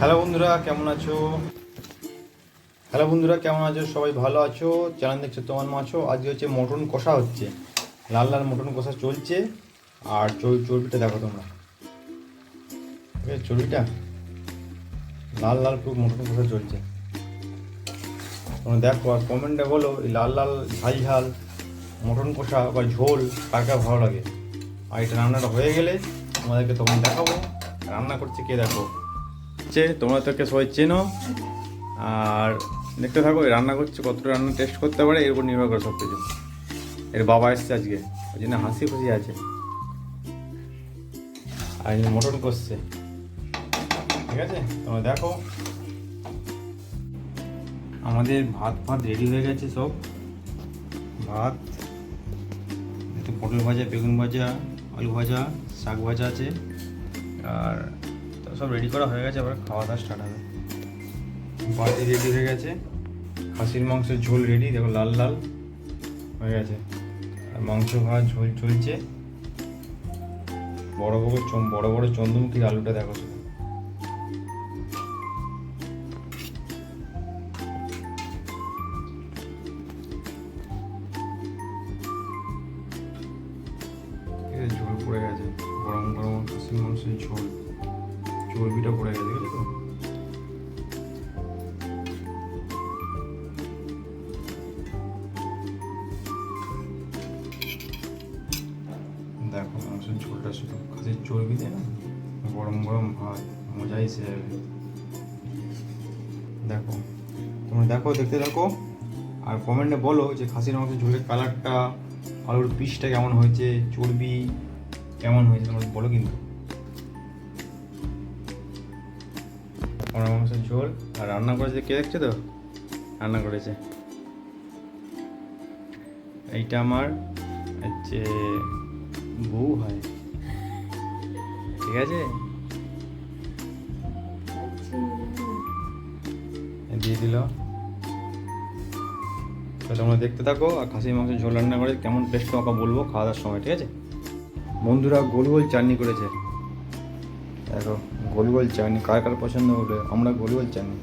Hello বন্ধুরা, কেমন আছো? হ্যালো বন্ধুরা, কেমন আছো? সবাই ভালো আছো? চ্যানেল দেখছ তোমার মাছো আজকে হচ্ছে মটন কষা হচ্ছে। লাল লাল মটন কষা চলছে। আর চর- চর্বিটা দেখো তোমরা। চর্বিটা? লাল লাল পুরো মটন কষা চলছে। তোমরা দেখো, আর কমেন্টে বলো, এই লাল লাল, ঝাল ঝাল, মটন কষা বা ঝোল কার ভালো লাগে? আর এটা রান্নাটা হয়ে গেলে তোমাদেরকে তখন দেখাবো। রান্না করছে কে দেখো? হচ্ছে, তোমরা তোকে সবাই চেনো। আর দেখতে থাকো রান্না করছে, কতটা রান্না টেস্ট করতে পারে, এর উপর নির্ভর করে সব কিছু এর বাবা এসছে আজকে ওই জন্য হাসি খুশি আছে। আর মটন করছে ঠিক আছে? তোমরা দেখো। আমাদের ভাত ফাত রেডি হয়ে গেছে সব। ভাত পটল ভাজা, বেগুন ভাজা, আলু ভাজা, শাক ভাজা আছে। আর সব রেডি করা হয়ে গেছে আবার খাওয়া দাওয়া স্টার্ট হবে। বাড়ি রেডি হয়ে গেছে, খাসির মাংসের ঝোল রেডি দেখো লাল লাল হয়ে গেছে। আর মাংস ভাত, ঝোল চলছে। বড় বড় চম বড় বড় চন্দ্রমুখীর আলুটা দেখো ঝোল পড়ে গেছে, গরম গরম খাসির মাংসের ঝোল। চর্বিটা পড়ে গেছে বুঝলি তো দেখো মাংসের ঝোলটা শুধু খাসির চর্বি দেয় না? গরম গরম ভাত, মজাই সে দেখো, তোমরা দেখো, দেখতে থাকো, আর কমেন্টে বলো যে খাসির মাংসের ঝোলের কালারটা আলুর পিসটা কেমন হয়েছে, চর্বি কেমন হয়েছে, তোমরা বলো কিন্তু। পোনা মাংসের ঝোল। আর রান্না করেছে কে দেখছে তো? রান্না করেছে। এইটা আমার হচ্ছে বউ হয়। ঠিক আছে? দিয়ে দিল। তোমরা দেখতে থাকো, আর খাসির মাংসের ঝোল রান্না করে কেমন টেস্ট তোমাকে বলব খাওয়া দাওয়ার সময়, ঠিক আছে? বন্ধুরা গোল গোল চাটনি করেছে। দেখো গোল গোল চাটনি কার কার পছন্দ হলে আমরা গোল গোল চাটনি।